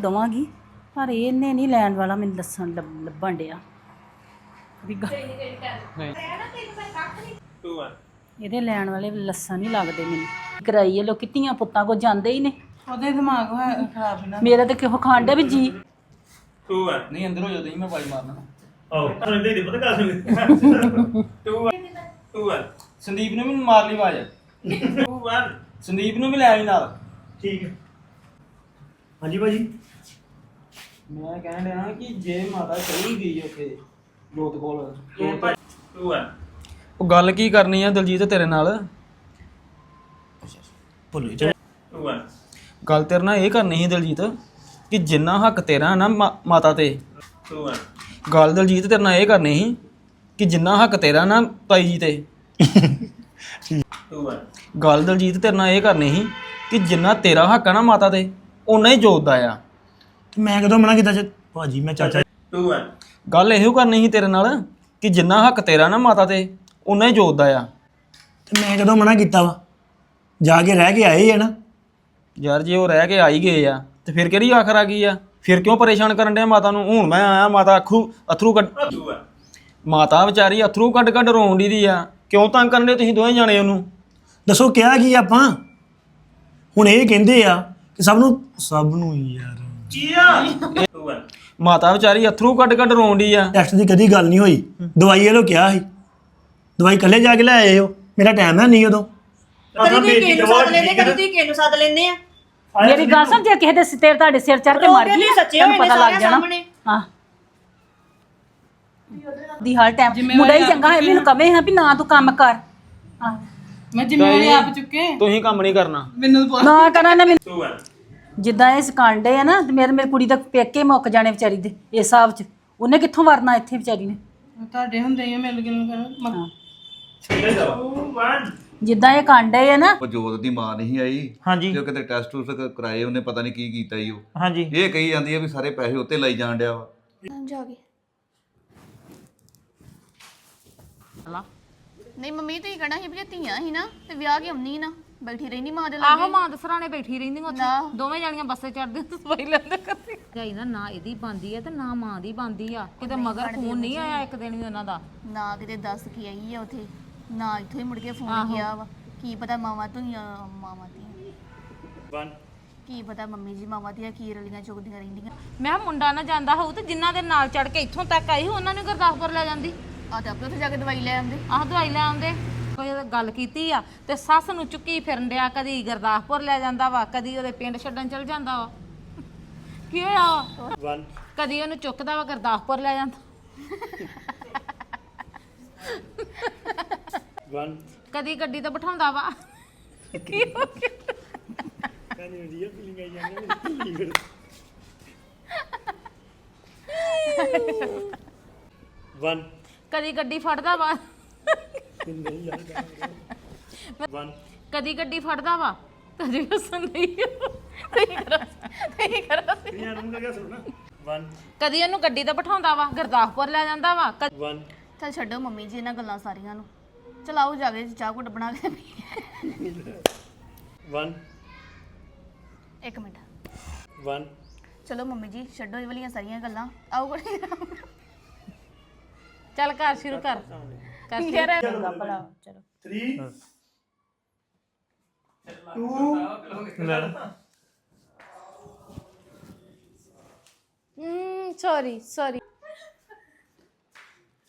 ਦਵਾਂਗੀ ਪਰ ਇਹਨੇ ਨਹੀਂ ਲੈਣ ਵਾਲਾ ਮੈਨੂੰ ਦੱਸਣ ਲੱਭ- ਲੱਭਣ ਡਿਆ। ਵੀ ਗੱਲ- ਇਹਦੇ ਲੈਣ ਵਾਲੇ ਲੱਸਣ ਨਹੀਂ ਲੱਗਦੇ ਮੈਨੂੰ। ਕਰਾਈ ਇਹ ਲੋਕੀ ਧੀਆਂ ਪੁੱਤਾਂ ਕੋ ਜਾਂਦੇ ਹੀ ਨੇ। ਉਹਦੇ ਦਿਮਾਗ ਹੋਇਆ ਖਰਾਬ ਨਾ। ਮੇਰਾ ਤੇ ਕਿਹੋ ਖਾਂਡੇ ਵੀ ਜੀ. ਨਹੀਂ ਅੰਦਰ ਹੋ ਜਾ ਤੁਸੀਂ ਮੈਂ ਬਾਈ ਮਾਰਨਾ. ਸੰਦੀਪ ਨੂੰ ਵੀ ਮਾਰ ਲਈ ਆਵਾਜ਼. ਸੰਦੀਪ ਨੂੰ ਵੀ ਲੈ ਆਈ ਨਾਲ। ਠੀਕ ਹੈ। ਹਾਂਜੀ ਭਾਜੀ ਮੈਂ ਕਹਿਣ ਡਿਆ ਕਿ ਜੇ ਮਾਤਾ ਚਲੀ ਗਈ ਉੱਥੇ ਜੋਤ ਕੋਲ. ਉਹ ਗੱਲ ਕੀ ਕਰਨੀ ਆ ਦਲਜੀਤ ਤੇਰੇ ਨਾਲ ਭੁੱਲ one. ਗੱਲ ਤੇਰੇ ਨਾਲ ਇਹ ਕਰਨੀ ਸੀ ਦਲਜੀਤ ਕਿ ਜਿੰਨਾ ਹੱਕ ਤੇਰਾ ਨਾ ਮਾ- ਮਾਤਾ ਤੇ. ਗੱਲ ਦਲਜੀਤ ਤੇਰੇ ਨਾਲ ਇਹ ਕਰਨੀ ਸੀ ਕਿ ਜਿੰਨਾ ਹੱਕ ਤੇਰਾ ਨਾ ਤਾਈ ਜੀ ਤੇ. ਗੱਲ ਦਲਜੀਤ ਤੇਰੇ ਨਾਲ ਇਹ ਕਰਨੀ ਸੀ ਕਿ ਜਿੰਨਾ ਤੇਰਾ ਹੱਕ ਆ ਨਾ ਮਾਤਾ ਤੇ ਓਨਾ ਹੀ ਜੋਤਦਾ ਆ। ਤੇ ਮੈਂ ਕਦੋਂ ਮਨਾ ਕੀਤਾ ਚ ਭਾਜੀ ਮੈਂ ਚਾਚਾ Two one. ਗੱਲ ਇਹੋ ਕਰਨੀ ਸੀ ਤੇਰੇ ਨਾਲ ਕਿ ਜਿੰਨਾ ਹੱਕ ਤੇਰਾ ਨਾ ਮਾਤਾ ਤੇ ਓਨਾ ਹੀ ਜੋਤਦਾ ਆ। ਤੇ ਮੈਂ ਕਦੋਂ ਮਨਾ ਕੀਤਾ ਵਾ? ਜਾ ਕੇ ਰਹਿ ਕੇ ਆਏ ਆ ਨਾ। ਯਾਰ ਜੇ ਉਹ ਰਹਿ ਕੇ ਆਈ ਗਏ ਆ ਤੇ ਫਿਰ ਕਿਹੜੀ ਆਖਰ ਆ ਗਈ ਆ? ਫਿਰ ਕਿਉਂ ਪਰੇਸ਼ਾਨ ਕਰਨ ਡਿਆ ਮਾਤਾ ਨੂੰ? ਹੁਣ ਮੈਂ ਆਇਆ ਮਾਤਾ ਅਖਰੂ ਅਥਰੂ ਕੱਢ Two one. ਮਾਤਾ ਵਿਚਾਰੀ ਅਥਰੂ ਕੱਢ ਕੱਢ ਰੋਣ ਦੀ ਦੀ ਆ। ਕਿਉਂ ਤੰਗ ਕਰਨ ਦੇ ਤੁਸੀਂ ਦੋਵੇਂ ਜਾਣੇ ਉਹਨੂੰ? ਦੱਸੋ ਕਿਹਾ ਕੀ ਆਪਾਂ? ਹੁਣ ਇਹ ਕਹਿੰਦੇ ਆ ਕਿ ਸਭ ਨੂੰ ਸਭ ਨੂੰ ਯਾਰ। Two one. ਮਾਤਾ ਵਿਚਾਰੀ ਅਥਰੂ ਕੱਢ ਕੱਢ ਰੋਣ ਦੀ ਆ। ਟੈਸਟ ਦੀ ਕਦੀ ਗੱਲ ਨਹੀਂ ਹੋਈ। ਦਵਾਈ ਵਾਲੋ ਕਿਹਾ ਸੀ। ਦਵਾਈ ਕੱਲੇ ਜਾ ਕੇ ਲੈ ਆਏ ਹੋ। ਮੇਰਾ ਟਾਈਮ ਹੈ ਨਹੀਂ ਉਦੋਂ। ਕਦੀ ਤੁਸੀਂ ਕਿਸੇ ਨੂੰ ਸੱਦ ਲੈਂਦੇ ਕਦੀ ਤੁਸੀਂ ਕਿਸੇ ਨੂੰ ਸੱਦ ਲੈਂਦੇ ਆ। ਮੇਰੀ ਗੱਲ ਸੁਣ ਜੇ ਕਿਸੇ ਦੇ ਸਿਰ ਤੁਹਾਡੇ ਸਿਰ ਚੜ ਕੇ ਮਰ ਗਈ ਸੱਚੇ ਤੈਨੂੰ ਹੋਏ ਨੇ ਪਤਾ ਲੱਗ ਸਾਰਿਆਂ ਜਾਣਾ। ਸਾਹਮਣੇ। ਹਾਂ। ਦੀ ਹਰ ਟਾਈਮ ਮੁੰਡਾ ਹੀ ਚੰਗਾ ਹੈ ਮੈਨੂੰ ਕਵੇ ਹਾਂ ਵੀ ਨਾ ਤੂੰ ਕੰਮ ਕਰ। ਹਾਂ। ਮੈਂ ਜ਼ਿੰਮੇਵਾਰੀ ਆਪ ਚੁੱਕੇ। ਤੁਸੀਂ ਕੰਮ ਨਹੀਂ ਕਰਨਾ। ਮੈਨੂੰ ਨਾ ਕਰਾਂ ਨਾ ਮੈਨੂੰ. ਜਿੱਦਾਂ ਇਹ ਸਕਾਂਡੇ ਆ ਨਾ ਤੇ ਮੇਰੇ ਮੇਰੀ ਕੁੜੀ ਦਾ ਪੇਕੇ ਮੁੱਕ ਜਾਣੇ ਵਿਚਾਰੀ ਦੇ ਇਸ ਹਿਸਾਬ 'ਚ। ਉਹਨੇ ਕਿੱਥੋਂ ਵਰਨਾ ਇੱਥੇ ਵਿਚਾਰੀ ਨੇ? ਤੁਹਾਡੇ ਹੁੰਦੇ ਹੀ ਆ, ਮਿਲ ਗਿਲ ਕਰੋ ਹਾਂ. ਜਿੱਦਾਂ ਇਹ ਕਾਂਡੇ ਆ ਨਾ। ਉਹ ਜੋਤ ਦੀ ਮਾਂ ਨਹੀਂ ਆਈ। ਹਾਂਜੀ। ਜੋ ਕਿਤੇ ਟੈਸਟ ਟੂਸਟ ਕਰਾਏ ਉਹਨੇ ਪਤਾ ਨਹੀਂ ਕੀ ਕੀਤਾ ਈ ਉਹ। ਹਾਂਜੀ। ਇਹ ਕਹੀ ਜਾਂਦੀ ਆ ਵੀ ਸਾਰੇ ਪੈਸੇ ਉੱਤੇ ਲਈ ਜਾਣ ਡਿਆ ਵਾ। ਜਾ ਕੇ। ਨਹੀਂ ਮੰਮੀ ਤੁਸੀਂ ਕਹਿਣਾ ਸੀ ਵੀ ਜੇ ਧੀਆਂ ਸੀ ਨਾ ਤੇ ਵਿਆਹ ਕੇ ਆਉਣੀ ਨਾ ਬੈਠੀ ਰਹਿੰਦੀ ਮਾਂ ਦੇ ਲਾਗੇ। ਆਹੋ ਮਾਂ ਦਸਰਾਣੇ ਬੈਠੀ ਰਹਿੰਦੀ ਉੱਥੇ। ਨਾ। ਦੋਵੇਂ ਜਾਣੀਆਂ ਬੱਸੇ ਚੜਦੇ ਸਫ਼ਾਈ ਲੈਂਦੇ ਕਰਦੇ ਗਈ ਨਾ ਨਾ ਇਹਦੀ ਬੰਦੀ ਆ ਤੇ ਨਾ ਮਾਂ ਦੀ ਬੰਦੀ ਆ। ਕਿਤੇ ਮਗਰ ਫੋਨ ਨਹੀਂ ਆਇਆ ਇੱਕ ਦਿਨ ਵੀ ਉਹਨਾਂ ਦਾ। ਨਾ ਕਿਤੇ ਦੱਸ ਕੇ ਆਈ ਆ ਉਥੇ। ਨਾ ਇੱਥੋਂ ਹੀ ਮੁੜ ਕੇ ਫੋਨ ਗਿਆ ਵਾ। ਕੀ ਪਤਾ ਮਾਵਾਂ ਧੀਆਂ ਮਾਵਾਂ ਧੀਆਂ। One. ਕੀ ਪਤਾ ਮੰਮੀ ਜੀ ਮਾਵਾਂ ਦੀਆਂ ਕੀ ਰਲੀਆਂ ਚੁਗਦੀਆਂ ਰਹਿੰਦੀਆਂ। ਮੈਂ ਕਿਹਾ ਮੁੰਡਾ ਨਾ ਜਾਂਦਾ ਹੋਊ ਤੇ ਜਿਨ੍ਹਾਂ ਦੇ ਨਾਲ ਚੜ ਕੇ ਇੱਥੋਂ ਤੱਕ ਆਈ ਸੀ, ਉਹਨਾਂ ਨੂੰ ਗੁਰਦਾਸਪੁਰ ਲੈ ਜਾਂਦੀ। ਆ ਤੇ ਆਪੇ ਉੱਥੇ ਜਾ ਕੇ ਦਵਾਈ ਲੈ ਆਉਂਦੇ ਆਹ ਦਵਾਈ ਲੈ ਆਉਂਦੇ ਕੋਈ ਉਹਦੇ ਗੱਲ ਕੀਤੀ ਆ ਤੇ ਸੱਸ ਨੂੰ ਚੁੱਕੀ ਫਿਰਨ ਡਿਆ ਕਦੀ ਗੁਰਦਾਸਪੁਰ ਲੈ ਜਾਂਦਾ ਵਾ ਕਦੀ ਉਹਦੇ ਪਿੰਡ ਛੱਡਣ ਚਲ ਜਾਂਦਾ ਵਾ ਕੀ ਹੋਇਆ ਵਾ? One. ਕਦੀ ਉਹਨੂੰ ਚੁੱਕਦਾ ਵਾ ਗੁਰਦਾਸਪੁਰ ਲੈ ਜਾਂਦਾ One. ਕਦੀ ਗੱਡੀ ਤੇ ਬਿਠਾਉਂਦਾ ਵਾ ਕੀ ਹੋ ਗਿਆ One. ਕਦੀ ਗੱਡੀ ਫੜਦਾ ਵਾ. ਕਦੀ ਗੱਡੀ ਫੜਦਾ ਵਾ ਕਦੀ ਹੱਸਣ ਨਹੀਂ ਨਹੀਂ ਕਰੋ ਨਹੀਂ ਕਰੋ One. ਕਦੀ ਉਹਨੂੰ ਗੱਡੀ ਤੇ ਬਿਠਾਉਂਦਾ ਵਾ ਗੁਰਦਾਸਪੁਰ ਲੈ ਜਾਂਦਾ ਵਾ ਕਦੀ. ਚੱਲ ਛੱਡੋ ਮੰਮੀ ਜੀ ਇਹਨਾਂ ਗੱਲਾਂ ਸਾਰੀਆਂ ਨੂੰ ਚਲਾਓ ਜਾ ਕੇ ਚਾਹ ਘੁੱਟ ਬਣਾ ਕੇ. ਇੱਕ ਮਿੰਟ. ਚਲੋ ਮੰਮੀ ਜੀ ਛੱਡੋ ਇਹ ਵਾਲੀਆਂ ਸਾਰੀਆਂ ਗੱਲਾਂ ਆਓ ਕੋਲ ਚੱਲ ਘਰ ਸ਼ੁਰੂ ਕਰ। ਕਰ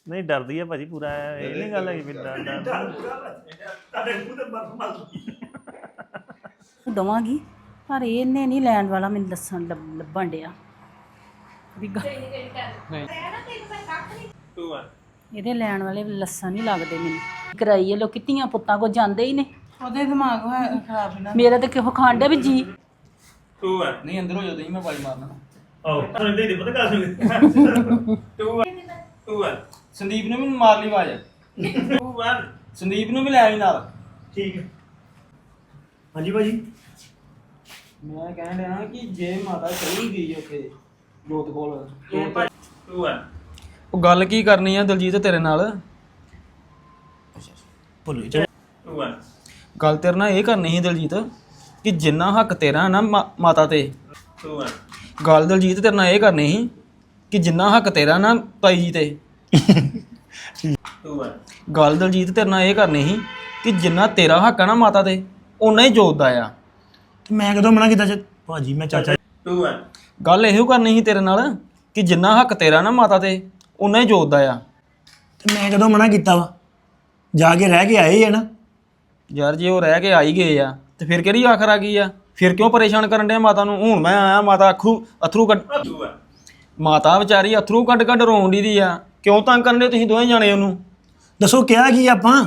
ਨਹੀਂ ਡਰਦੀ ਆ ਭਾਜੀ ਪੂਰਾ ਇਹ ਨਹੀਂ ਗੱਲ ਹੈ ਵੀ ਡਰ ਡਰ। ਤੁਹਾਡੇ ਮੂੰਹ ਤੇ ਬਰਫ ਮਲ ਦਵਾਂਗੀ ਪਰ ਇਹਨੇ ਨਹੀਂ ਲੈਣ ਵਾਲਾ ਮੈਨੂੰ ਦੱਸਣ ਲੱਭਣ ਡਿਆ। ਵੀ ਗ- 2 ਇਹਦੇ ਲੈਣ ਵਾਲੇ ਲੱਸਾਂ ਨਹੀਂ ਲੱਗਦੇ ਮੈਨੂੰ। ਕਰਾਈਏ ਲੋਕੀ ਧੀਆਂ ਪੁੱਤਾਂ ਕੋ ਜਾਂਦੇ ਹੀ ਨੇ। ਉਹਦੇ ਦਿਮਾਗ ਹੋਇਆ ਖਰਾਬ ਨਾ। ਮੇਰਾ ਤਾਂ ਕਿਹੋ ਖਾਂਡੇ ਵੀ ਜੀ। ਸੰਦੀਪ ਨੂੰ ਵੀ ਮਾਰ ਲਈ ਆਵਾਜ਼। ਸੰਦੀਪ ਨੂੰ ਵੀ ਲੈ ਆਈ ਨਾਲ। ਠੀਕ ਹਾਂਜੀ ਭਾਜੀ। ਮੈਂ ਕਹਿਣ ਡਿਆ ਕਿ ਜੇ ਮਾਤਾ ਚਲੀ ਗਈ ਉੱਥੇ ਜੋਤ ਕੋਲ 2 1 ਉਹ ਗੱਲ ਕੀ ਕਰਨੀ ਆ ਦਲਜੀਤ ਤੇਰੇ ਨਾਲ ਭੁੱਲ ਜਾ one. ਗੱਲ ਤੇਰੇ ਨਾਲ ਇਹ ਕਰਨੀ ਸੀ ਦਲਜੀਤ ਕਿ ਜਿੰਨਾ ਹੱਕ ਤੇਰਾ ਨਾ ਮਾ- ਮਾਤਾ ਤੇ. ਗੱਲ ਦਲਜੀਤ ਤੇਰੇ ਨਾਲ ਇਹ ਕਰਨੀ ਸੀ ਕਿ ਜਿੰਨਾ ਹੱਕ ਤੇਰਾ ਨਾ ਤਾਈ ਜੀ ਤੇ 2 1 ਗੱਲ ਦਲਜੀਤ ਤੇਰੇ ਨਾਲ ਇਹ ਕਰਨੀ ਸੀ ਕਿ ਜਿੰਨਾ ਤੇਰਾ ਹੱਕ ਆ ਨਾ ਮਾਤਾ ਤੇ ਓਨਾ ਹੀ ਜੋਤਦਾ ਆ ਤੇ ਮੈਂ ਕਦੋਂ ਮਨਾ ਕੀਤਾ ਚ ਭਾਜੀ ਮੈਂ ਚਾਚਾ 2 1 ਗੱਲ ਇਹੋ ਕਰਨੀ ਸੀ ਤੇਰੇ ਨਾਲ ਕਿ ਜਿੰਨਾ ਹੱਕ ਤੇਰਾ ਨਾ ਮਾਤਾ ਤੇ ਓਨਾ ਹੀ ਜੋਤਦਾ ਆ। ਤੇ ਮੈਂ ਕਦੋਂ ਮਨਾ ਕੀਤਾ ਵਾ ਜਾ ਕੇ ਰਹਿ ਕੇ ਆਏ ਆ ਨਾ। ਯਾਰ ਜੇ ਉਹ ਰਹਿ ਕੇ ਆਈ ਗਏ ਆ ਤੇ ਫਿਰ ਕਿਹੜੀ ਆਖਰ ਆ ਗਈ ਆ? ਫਿਰ ਕਿਉਂ ਪਰੇਸ਼ਾਨ ਕਰਨ ਡਿਆ ਮਾਤਾ ਨੂੰ? ਹੁਣ ਮੈਂ ਆਇਆ ਮਾਤਾ ਅੱਖੂ ਅਥਰੂ ਕੱਢ 2 1 ਮਾਤਾ ਵਿਚਾਰੀ ਅਥਰੂ ਕੱਢ ਕੱਢ ਰੋਣ ਦੀ ਦੀ ਆ। ਕਿਉਂ ਤੰਗ ਕਰਨ ਦੇ ਤੁਸੀਂ ਦੋਵੇਂ ਜਾਣੇ ਉਹਨੂੰ? ਦੱਸੋ ਕਿਹਾ ਕੀ ਆਪਾਂ?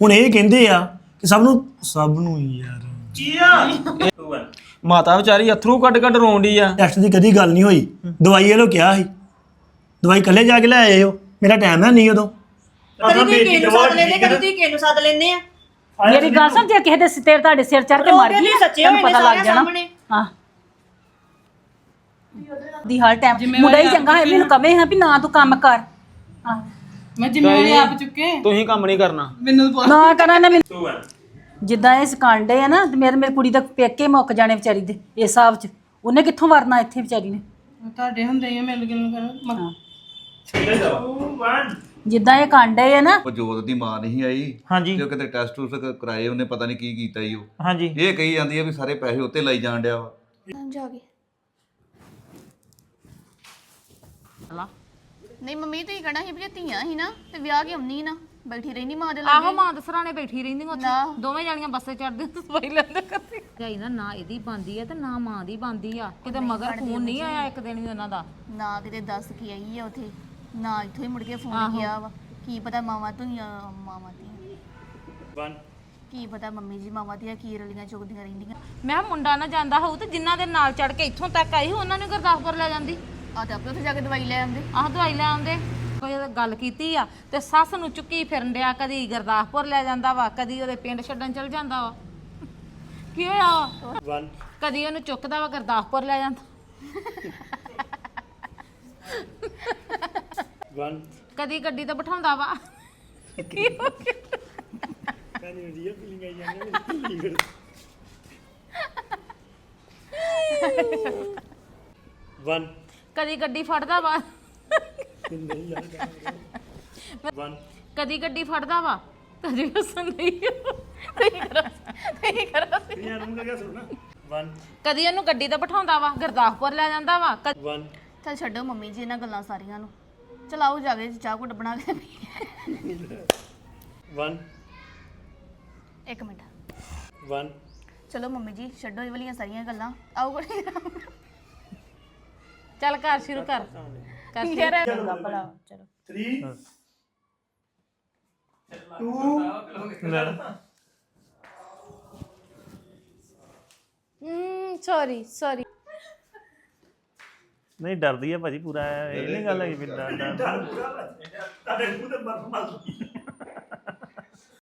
ਹੁਣ ਇਹ ਕਹਿੰਦੇ ਆ ਕਿ ਸਭ ਨੂੰ ਸਭ ਨੂੰ ਯਾਰ। ਚੀਆ 2 1 ਮਾਤਾ ਵਿਚਾਰੀ ਅਥਰੂ ਕੱਢ ਕੱਢ ਰੋਣ ਦੀ ਆ। ਟੈਸਟ ਦੀ ਕਦੀ ਗੱਲ ਨਹੀਂ ਹੋਈ। ਦਵਾਈ ਵਾਲੋ ਕਿਹਾ ਸੀ। ਦਵਾਈ ਕੱਲੇ ਜਾ ਕੇ ਲੈ ਆਏ ਹੋ? ਮੇਰਾ ਟਾਈਮ ਹੈ ਨਹੀਂ ਉਦੋਂ। ਆਪਣਾ ਬੇਟੀ ਦਵਾ ਠੀਕ ਹੈ ਕਿਹਨੂੰ ਸੱਦ ਲੈਨੇ ਆ। ਮੇਰੀ ਗੱਲ ਸੁਣ ਜੇ ਕਿਸੇ ਦੇ ਸਿਰ ਤੁਹਾਡੇ ਸਿਰ ਚੜ ਕੇ ਮਰ ਗਈ ਸੱਚੇ ਤੈਨੂੰ ਹੋਏ ਨੇ ਪਤਾ ਲੱਗ ਜਾਣਾ। ਹਾਂ। ਦੀ ਹਰ ਟਾਈਮ ਮੁੰਡਾ ਹੀ ਚੰਗਾ ਹੈ ਮੈਨੂੰ ਕਵੇ ਹਾਂ ਵੀ ਨਾ ਤੂੰ ਕੰਮ ਕਰ। ਹਾਂ। ਮੈਂ ਜ਼ਿੰਮੇਵਾਰੀ ਆਪ ਚੁੱਕੇ। ਤੁਸੀਂ ਕੰਮ ਨਹੀਂ ਕਰਨਾ। ਮੈਨੂੰ ਨਾ ਕਰਾਂ ਨਾ ਮੈਨੂੰ। 2 1 ਜਿੱਦਾਂ ਇਹ ਸਕਾਂਡੇ ਆ ਨਾ ਤੇ ਮੇਰੇ ਮੇਰੀ ਕੁੜੀ ਦਾ ਪੇਕੇ ਮੁੱਕ ਜਾਣੇ ਵਿਚਾਰੀ ਦੇ ਇਸ ਹਿਸਾਬ 'ਚ। ਉਹਨੇ ਕਿੱਥੋਂ ਵਰਨਾ ਇੱਥੇ ਵਿਚਾਰੀ ਨੇ? ਤੁਹਾਡੇ ਹੁੰਦੇ ਹੀ ਆ, ਮਿਲ ਗਿਲ ਕਰੋ ਮ- 2 1 ਜਿੱਦਾਂ ਇਹ ਕਾਂਡੇ ਆ ਨਾ। ਉਹ ਜੋਤ ਦੀ ਮਾਂ ਨਹੀਂ ਆਈ। ਹਾਂਜੀ। ਤੇ ਉਹ ਕਿਤੇ ਟੈਸਟ ਟੂਸਟ ਕਰਾਏ ਉਹਨੇ ਪਤਾ ਨਹੀਂ ਕੀ ਕੀਤਾ ਈ ਉਹ। ਹਾਂਜੀ। ਇਹ ਕਹੀ ਜਾਂਦੀ ਆ ਵੀ ਸਾਰੇ ਪੈਸੇ ਉੱਤੇ ਲਈ ਜਾਣ ਡਿਆ ਵਾ। ਜਾ ਨਹੀਂ ਮੰਮੀ ਤੁਸੀਂ ਕਹਿਣਾ ਸੀ ਵੀ ਜੇ ਧੀਆਂ ਸੀ ਨਾ ਤੇ ਵਿਆਹ ਕੇ ਆਉਣੀ ਨਾ ਬੈਠੀ ਰਹਿਣੀ ਮਾਂ ਦੇ ਆਹੋ ਲਾਗੇ ਮਾਂ ਦਸਰਾਣੇ ਬੈਠੀ ਰਹਿੰਦੀ ਉੱਥੇ। ਦੋਵੇਂ ਜਾਣੀਆਂ ਬੱਸੇ ਚੜਦੇ ਸਵਾਈ ਲੈਂਦੇ ਕਰਦੀ। ਗਈ ਨਾ ਨਾ ਇਹਦੀ ਬੰਦੀ ਆ ਤੇ ਨਾ ਮਾਂ ਦੀ ਬੰਦੀ ਆ। ਕਿਤੇ ਮਗਰ ਫੋਨ ਨਹੀਂ ਆਇਆ ਇੱਕ ਦਿਨ ਵੀ ਉਹਨਾਂ ਦਾ। ਨਾ ਕਿਤੇ ਦੱਸ ਕੇ ਆਈ ਆ ਉਥੇ। ਨਾ ਇੱਥੋਂ ਹੀ ਮੁੜ ਕੇ ਫੋਨ ਗਿਆ ਵਾ। ਕੀ ਪਤਾ ਮਾਵਾਂ ਧੀਆਂ ਮਾਵਾਂ ਦੀਆਂ 1 ਕੀ ਪਤਾ ਮੰਮੀ ਜੀ ਮਾਵਾਂ ਦੀਆਂ ਕੀ ਰਲੀਆਂ ਚੁਗਦੀਆਂ ਰਹਿੰਦੀਆਂ। ਮੈਂ ਕਿਹਾ ਮੁੰਡਾ ਨਾ ਜਾਂਦਾ ਹੋਊ ਤੇ ਜਿਨ੍ਹਾਂ ਦੇ ਨਾਲ ਚੜ ਕੇ ਇੱਥੋਂ ਤੱਕ ਆਈ ਸੀ, ਉਹਨਾਂ ਨੂੰ ਗੁਰਦਾਸਪੁਰ ਲੈ ਜਾਂਦੀ। ਆ ਤੇ ਆਪੇ ਉੱਥੇ ਜਾ ਕੇ ਦਵਾਈ ਲੈ ਆਉਂਦੇ। ਆਹ ਦਵਾਈ ਲੈ ਆਉਂਦੇ। ਕੋਈ ਉਹਦੇ ਗੱਲ ਕੀਤੀ ਆ ਤੇ ਸੱਸ ਨੂੰ ਚੁੱਕੀ ਫਿਰਨ ਡਿਆ ਕਦੀ ਗੁਰਦਾਸਪੁਰ ਲੈ ਜਾਂਦਾ ਵਾ ਕਦੀ ਉਹਦੇ ਪਿੰਡ ਛੱਡਣ ਚਲ ਜਾਂਦਾ ਵਾ। ਕੀ ਹੋਇਆ ਵਾ? 1 ਕਦੀ ਉਹਨੂੰ ਚੁੱਕਦਾ ਵਾ ਗੁਰਦਾਸਪੁਰ ਲੈ ਜਾਂਦਾ। 1 ਕਦੀ ਗੱਡੀ ਤੇ ਬਿਠਾਉਂਦਾ ਵਾ। ਕੀ ਹੋ ਗਿਆ? 1 ਕਦੀ ਗੱਡੀ ਫੜਦਾ ਵਾ। 1 ਕਦੀ ਗੱਡੀ ਫੜਦਾ ਵਾ। ਕਦੀ ਹੱਸਣ ਨਹੀਂ ਨਹੀਂ ਕਰੋ ਨਹੀਂ ਕਰੋ 1 ਕਦੀ ਉਹਨੂੰ ਗੱਡੀ ਤੇ ਬਿਠਾਉਂਦਾ ਵਾ। ਗੁਰਦਾਸਪੁਰ ਲੈ ਜਾਂਦਾ ਵਾ। ਕਦੀ 1 ਚੱਲ ਛੱਡੋ ਮੰਮੀ ਜੀ ਇਹਨਾਂ ਗੱਲਾਂ ਸਾਰੀਆਂ ਨੂੰ। ਚਲਾਓ ਜਾ ਕੇ ਚਾਹ ਘੁੱਟ ਬਣਾ ਕੇ ਪੀਈਏ। 1 ਇੱਕ ਮਿੰਟ। 1 ਚਲੋ ਮੰਮੀ ਜੀ ਛੱਡੋ ਇਹ ਵਾਲੀਆਂ ਸਾਰੀਆਂ ਗੱਲਾਂ। ਆਓ ਕੋਲ ਚੱਲ ਕਰ ਸ਼ੁਰੂ ਕਰ। ਕਰ ਸ਼ੁਰੂ। 3 ਹਮ ਸੌਰੀ ਸੌਰੀ ਨਹੀਂ ਡਰਦੀ ਆ ਭਾਜੀ ਪੂਰਾ ਇਹ ਨਹੀਂ ਗੱਲ ਹੈ ਕਿ ਵੀ ਡਰ ਡਰ ਤੁਹਾਡੇ ਮੂੰਹ ਤੇ ਬਰਫ ਮਲ